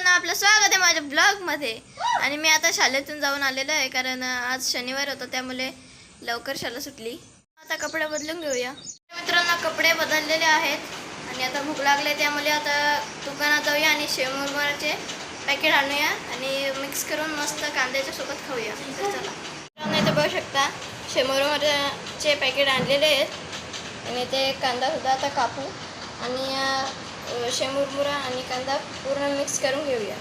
मित्रांनो आपलं स्वागत आहे माझ्या ब्लॉगमध्ये आणि मी आता शाळेतून जाऊन आलेलो आहे कारण आज शनिवार होता त्यामुळे लवकर शाळा सुटली. आता कपडे बदलून घेऊया. मित्रांनो कपडे बदललेले आहेत. आणि आता भूक लागले त्यामुळे आता दुकानात जाऊया आणि शेवमुरमाचे पॅकेट आणूया आणि मिक्स करून मस्त कांद्याच्या सोबत खाऊया. चला. इथं बघू शकता शेवमुरमाचे पॅकेट आणलेले आहेत. आणि ते कांदासुद्धा आता कापू. आणि शेमुरमुरा आणि कांदा पूर्ण मिक्स करून घेऊया.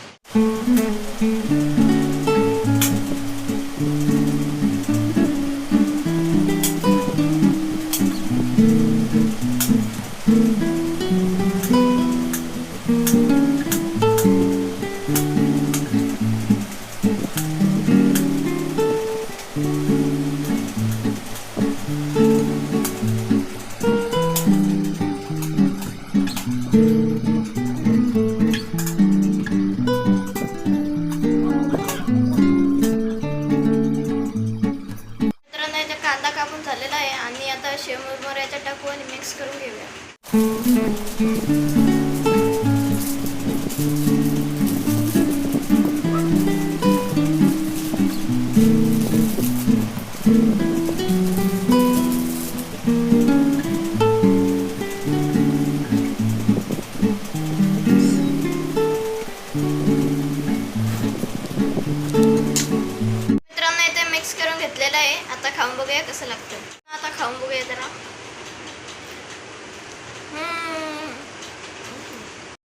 कांदा कापून झालेला आहे आणि आता शेमुरमुऱ्याचा टाकू आणि मिक्स करून घेऊया. घेतलेलं आहे. आता खाऊन बघूया कसं लागतं. आता खाऊन बघूया जरा.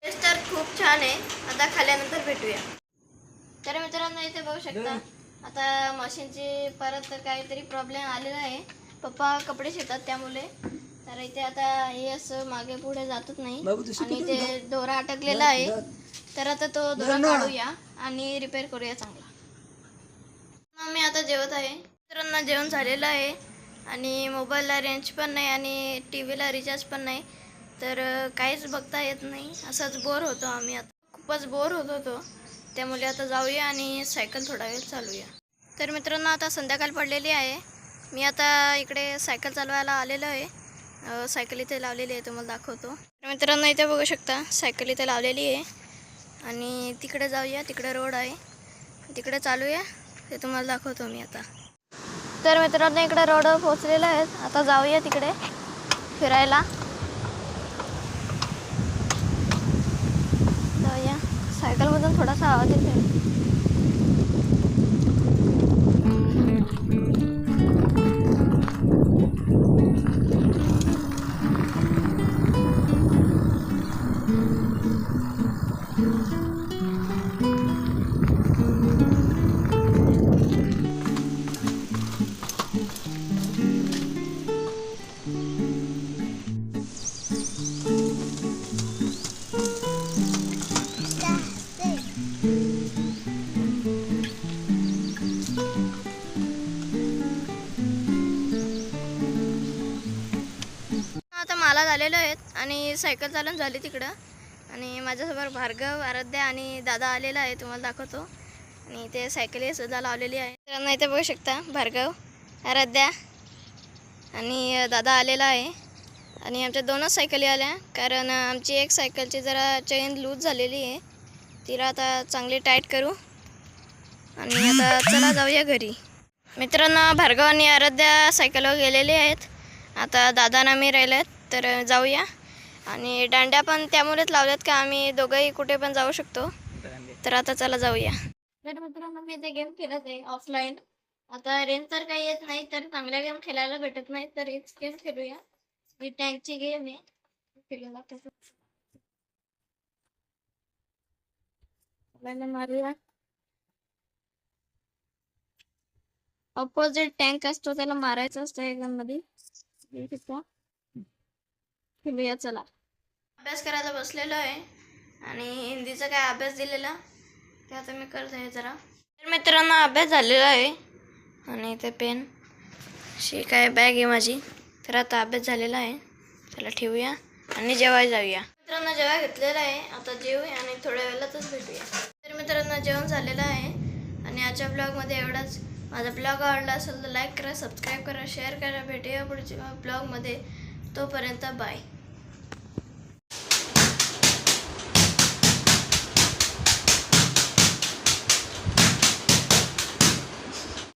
टेस्ट तर खूप छान आहे. आता खाल्ल्यानंतर भेटूया. तर मित्रांनो इथे बघू शकता. आता मशीनची परत काहीतरी प्रॉब्लेम आलेला आहे. पप्पा कपडे शिवतात त्यामुळे. तर इथे आता हे असं मागे पुढे जातच नाही. आणि ते दोरा अटकलेला आहे. तर आता तो दोरा काढूया आणि रिपेअर करूया चांगला. मी आता जेवत आहे. मित्रांना जेवण झालेलं आहे. आणि मोबाईलला रेंज पण नाही आणि टी व्हीला रिचार्ज पण नाही. तर काहीच बघता येत नाही. असंच बोर होतो आम्ही आता. खूपच बोर होत होतो. त्यामुळे आता जाऊया आणि सायकल थोडा वेळ चालूया. तर मित्रांनो आता संध्याकाळ पडलेली आहे. मी आता इकडे सायकल चालवायला आलेलो आहे. सायकल इथे लावलेली आहे तुम्हाला दाखवतो. तर मित्रांनो इथे बघू शकता सायकल इथे लावलेली आहे. आणि तिकडे जाऊया तिकडे रोड आहे. तिकडे चालूया ते तुम्हाला दाखवतो मी आता. तर मित्रांनो इकडे रोड पोहोचलेला आहे आता जाऊया तिकडे फिरायला. जाऊया. सायकलमधून थोडासा आवाज येतो मला झालेलो आहेत आणि सायकल चालून झाली तिकडं. आणि माझ्यासमोर भार्गव आराध्या आणि दादा आलेला आहे तुम्हाला दाखवतो. आणि ते सायकली सुद्धा लावलेली आहे. मित्रांनो इथे बघू शकता भार्गव आराध्या आणि दादा आलेला आहे. आणि आमच्या दोनच सायकली आल्या कारण आमची एक सायकलची जरा चेन लूज झालेली आहे. तिला आता चांगली टाईट करू. आणि आता चला जाऊया घरी. मित्रांनो भार्गव आणि आराध्या सायकलवर गेलेले आहेत. आता दादा मी राहिलेत. तर जाऊया. आणि दांड्या पण त्यामुळेच लावल्यात का आम्ही दोघंही कुठे पण जाऊ शकतो. तर आता चला जाऊया. तर मित्रांनो मी ते गेम खेळत आहे ऑफलाईन आता रेंज तर काही येत नाही तर चांगल्या गेम खेळायला भेटत नाही तर हेच गेम खेळूया. ही टँकची गेम आहे. खेळायला तसं. मारूया. अपोजिट टँक असतो त्याला मारायचं असतं एकदम मध्ये. हे चला. अभ्यास करायला बसलेलो आहे आणि हिंदीचा काय अभ्यास दिलेला? ते आता मी करत आहे जरा. तर मित्रांनो अभ्यास झालेला आहे. आणि ते पेन अशी काय बॅग आहे माझी. तर आता अभ्यास झालेला आहे. त्याला ठेवूया आणि जेवायला जाऊया. मित्रांनो जेव्हा घेतलेला आहे. आता जेवूया आणि थोड्या वेळातच भेटूया. तर मित्रांनो जेवण झालेलं आहे. आणि आजच्या ब्लॉगमध्ये एवढाच. माझा ब्लॉग आवडला असेल तर लाईक करा सबस्क्राईब करा शेअर करा. भेटूया पुढच्या ब्लॉगमध्ये. तोपर्यंत बाय